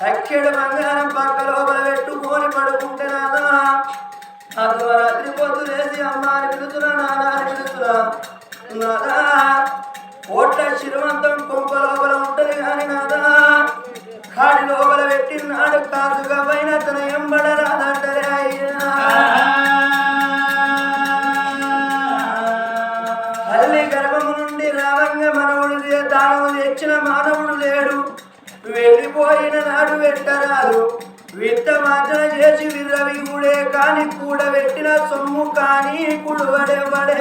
పక్క లోపల పెట్టుకొని పడుకుంటే నాదా. అర్ధరాత్రి పొద్దు లేచి అమ్మాని పిలుతురా నాన్నని పిలుతురా నాదా ఓట్ల శిరవంతం కొంప లోపల ఉంటది కాని నాదా. కాడి లోపల పెట్టినాడు కాదుగా పైన తన ఎంబడ రాదంటరే అయ్యా. తల్లి గర్భము నుండి రావంగా మనవుడు దానము తెచ్చిన మాన వెళ్ళిపోయిన నాడు వెంటరాదు విత్త మాటన చేసి విర్రవి గుడే కాని కూడబెట్టిన సొమ్ము కాని కుడువడే వడే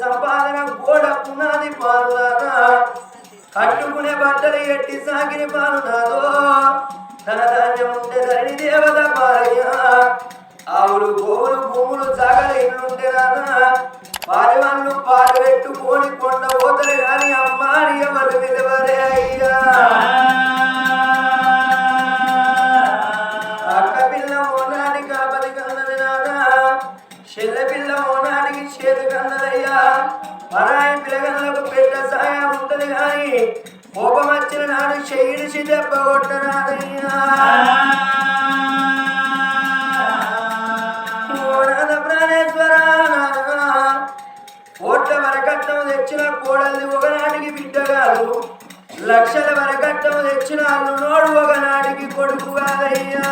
సంపాదన గోడ పునాది పాలులాగా కట్టుకునే బట్టలు ఎట్టి సాగిరి పాలు నాదో. తన ధాన్యం ఉంటే ధరణి దేవత పాలయ్య ఇల్లుంటే నాదా వారి పాలు పెట్టుకొని కొండ పోతారు కానీ అమ్మాని ఎవరు విలువరే అయ్యా. అక్క పిల్ల మోనాడి కాపలి కన్నది నాదా చెల్ల పిల్ల మోనాడికి కన్నదయ్యా. పరాయి పిల్లగలకు పెద్ద ఉంటది కానీ కోపం వచ్చిన నాడు చెయ్యిడిసి దెబ్బ కొట్టరాదయ్యా. తెచ్చిన కోడల్ని ఒకనాటికి బిడ్డ లక్షల వరకట్నం తెచ్చిన నోడు ఒకనాటికి కొడుకు కాదయ్యా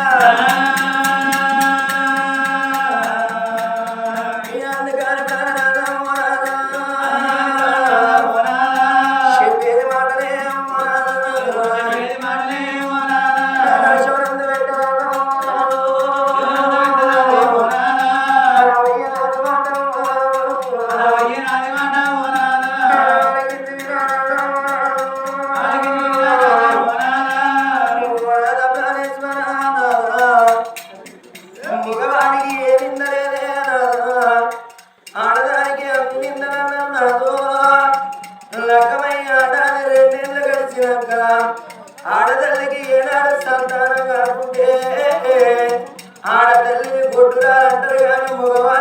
ఆడ తల్లిని కొట్టురా అంటారు కానీ మగవాన్ని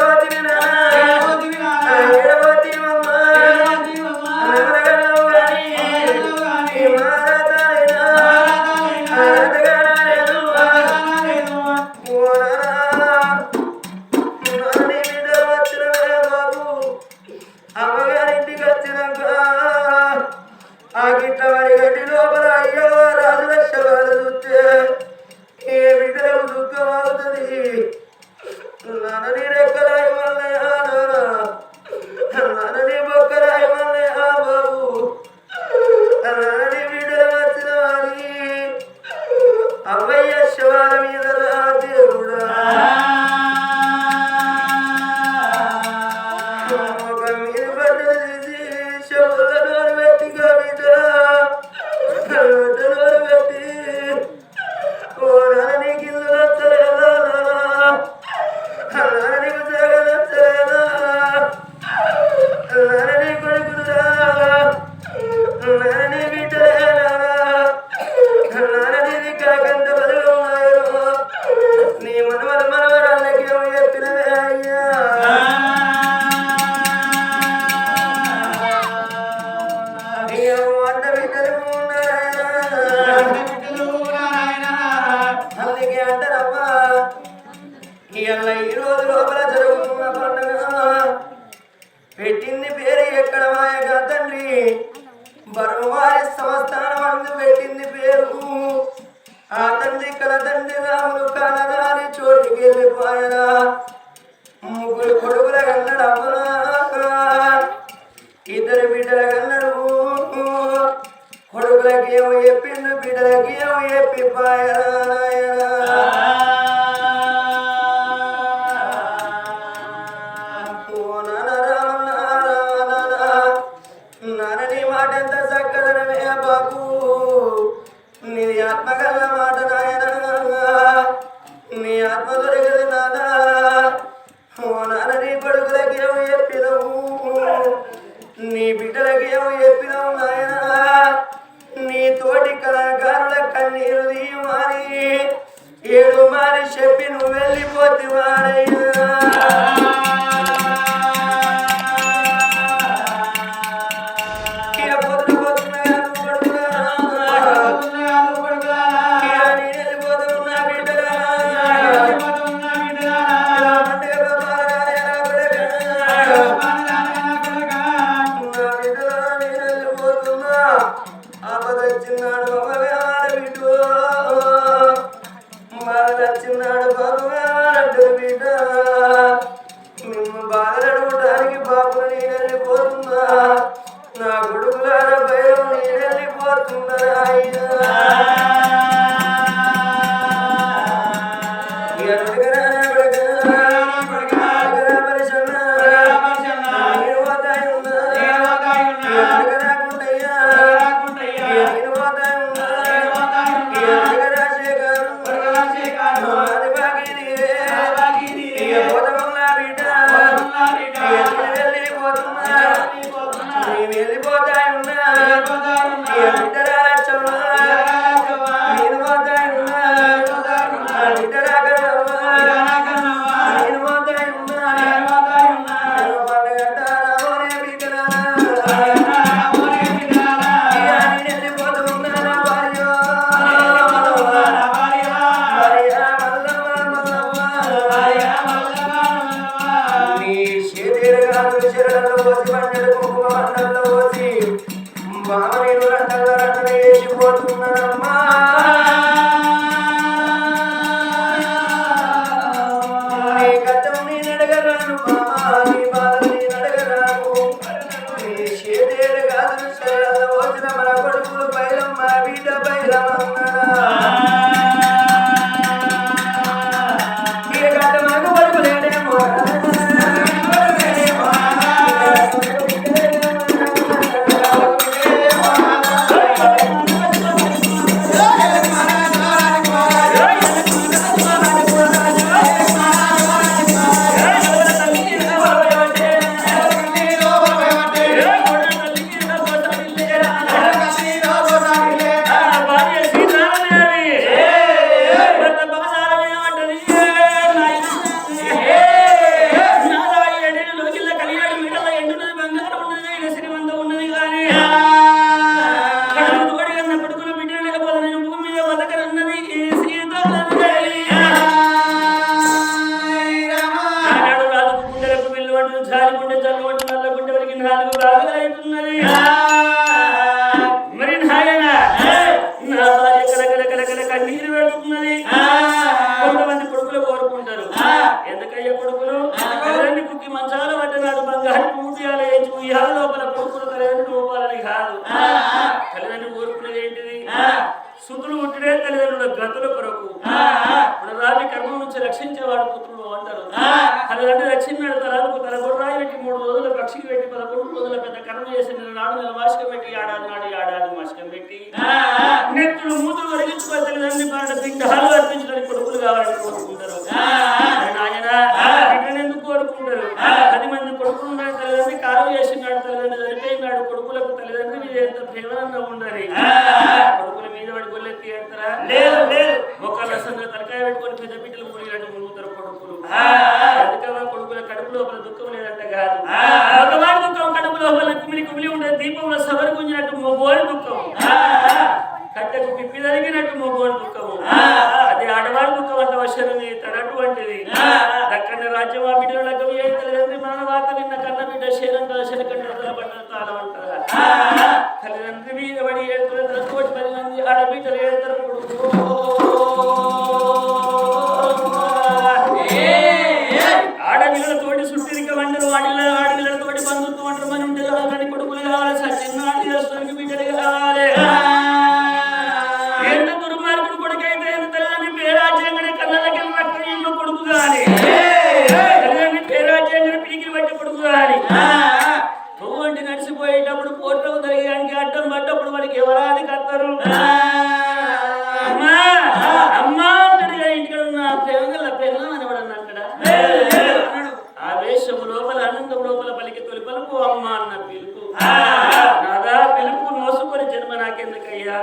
ദേവാദിനെ Alabado ఇవాళ ఈ రోజు లోపల జరుగుతున్న పండుగ. పెట్టింది పేరు ఎక్కడ మాయగా తండ్రి? బరువారి సంస్థానం అందు పెట్టింది పేరు. ఆ తండ్రి కల తండ్రి రాములు కలగాని చోటుకి వెళ్ళిపోయరా ముగ్గురు కొడుకుల కన్నాడు ఇద్దరు బిడ్డల కన్నాడు కొడుకులకి ఏమో చెప్పిండు బిడ్డలకి ఏమో చెప్పి చిన్నాడు బాబు చిన్నాడు బాబు మిమ్మ బాధలడవడానికి పాపం నేనెళ్ళిపోతున్నా నా కొడుకులారా భయం నేనెళ్ళిపోతున్నా ఆయన Mira, alguien era como gordo. கேட்டிருக்கையா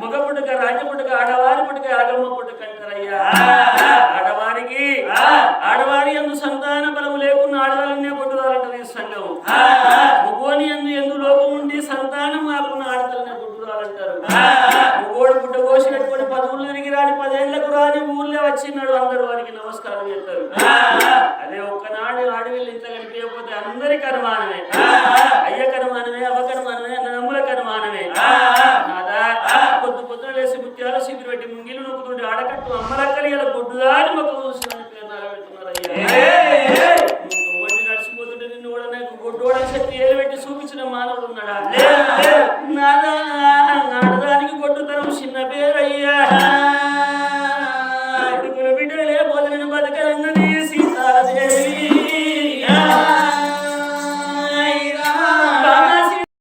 முகப்பட்டுக்க ராஜப்பட்டுக்க அடவாறு பட்டுக்க அகமப்பட்டுக்க.